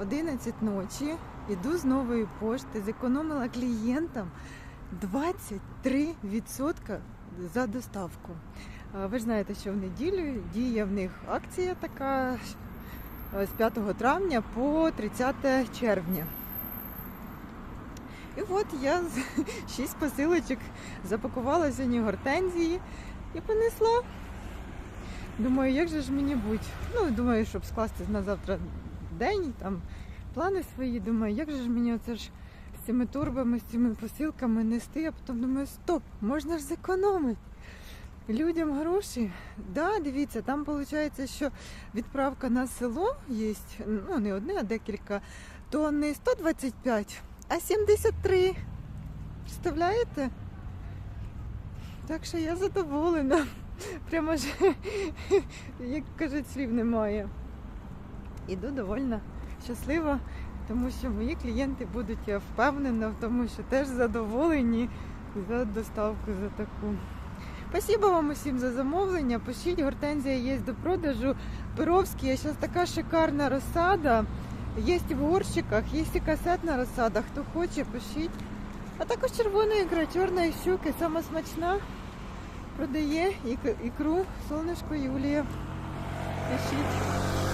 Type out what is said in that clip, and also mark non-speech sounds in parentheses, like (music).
11 ночі, іду з нової пошти, зекономила клієнтам 23% за доставку. Ви ж знаєте, що в неділю діє в них акція така е, з 5 травня по 30 червня. І от я з (laughs) 6 посилочок запакувала сьогодні гортензії і понесла. Думаю, як же ж мені бути? Ну, думаю, щоб скласти на завтра день, там плани свої. Думаю, як же ж мені оце ж з цими турбами, з цими посилками нести, а потім думаю, стоп, можна ж зекономити. Людям гроші. Да, дивіться, там виходить, що відправка на село є, ну не одне, а декілька, то не 125, а 73. Представляєте? Так що я задоволена. Прямо ж, як кажуть, слів немає. Іду довольна щаслива, тому що мої клієнти будуть, я впевнена в тому, що теж задоволені за доставку за таку. Спасибо вам усім за замовлення. Пишіть, гортензія є до продажу. Перовські, зараз така шикарна розсада. Є в горщиках, є і касетна розсада. Хто хоче, пишіть. А також червона ікра, чорна і щуки, сама смачна. Продає ікру сонечко Юлія. Пишіть.